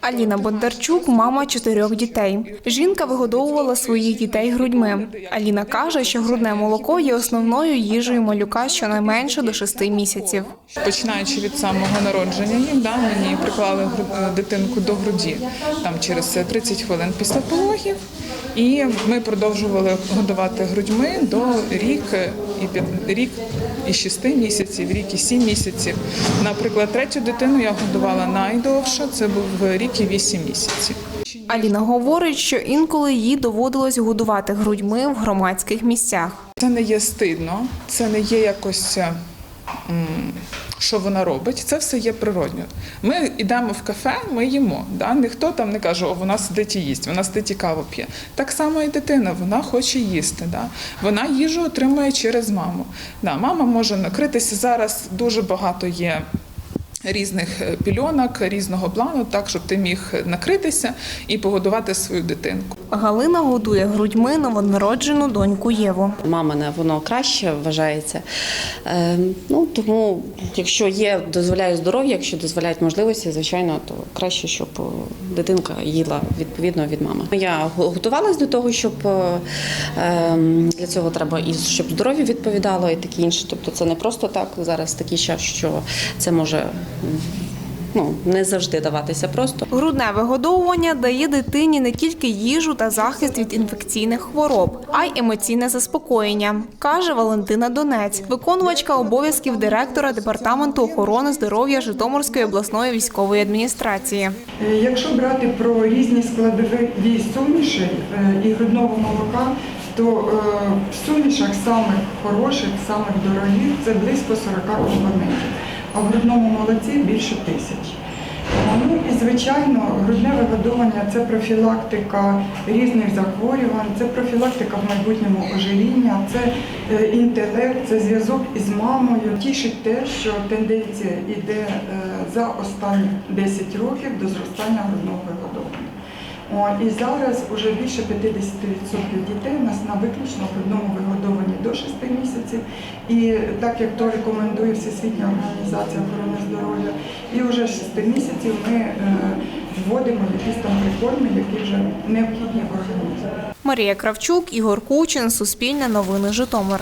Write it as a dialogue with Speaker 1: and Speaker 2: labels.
Speaker 1: Аліна Бондарчук мама чотирьох дітей. Жінка вигодовувала своїх дітей грудьми. Аліна каже, що грудне молоко є основною їжею малюка щонайменше до шести місяців.
Speaker 2: Починаючи від самого народження їм, да, мені приклали дитинку до груді там через 30 хвилин після пологів. І ми продовжували годувати грудьми до рік і п'ят- рік і 6 місяців, рік і 7 місяців. Наприклад, третю дитину я годувала найдовше, це був рік і 8 місяців.
Speaker 1: Аліна говорить, що інколи їй доводилось годувати грудьми в громадських місцях.
Speaker 2: Це не є стидно, це не є якось. Що вона робить, це все є природньо. Ми йдемо в кафе, ми їмо. Да? Ніхто там не каже, о, вона сидить і їсть, вона сидить і каву п'є. Так само і дитина, вона хоче їсти. Да? Вона їжу отримує через маму. Да, мама може накритися зараз. Дуже багато є різних е, пільонок, різного плану, так щоб ти міг накритися і погодувати свою дитинку.
Speaker 1: Галина годує грудьми новонароджену доньку Єву.
Speaker 3: Мамине воно краще вважається. Е, ну тому, якщо є, дозволяє здоров'я, якщо дозволяють можливості, звичайно, то краще, щоб е, дитинка їла відповідно від мами. Я готувалась до того, щоб е, ем, для цього треба і щоб здоров'я відповідало, і таке інше. Тобто, це не просто так зараз такий час, що це може ну не завжди даватися просто.
Speaker 1: Грудне вигодовування дає дитині не тільки їжу та захист від інфекційних хвороб, а й емоційне заспокоєння, каже Валентина Донець, виконувачка обов'язків директора департаменту охорони здоров'я Житомирської обласної військової адміністрації.
Speaker 4: Е, Якщо брати про різні складові суміші е, і грудного молока, то е, в сумішах самих хороших, самих дорогих це близько 40 компонентів, а в грудному молоці більше тисяч. Ну і звичайно, грудне вигодовування це профілактика різних захворювань, це профілактика в майбутньому ожиріння, це е, інтелект, це зв'язок із мамою. Тішить те, що тенденція йде е, за останні 10 років до зростання грудного вигодовування. І зараз вже більше 50% дітей у нас на виключно грудному вигодованні до 6 місяців. І так як то рекомендує Всесвітня організація охорони здоров'я, і вже з 6 місяців ми е, вводимо якісь там прикорми, які вже необхідні в організмі.
Speaker 1: Марія Кравчук, Ігор Кучин, Суспільне новини Житомир.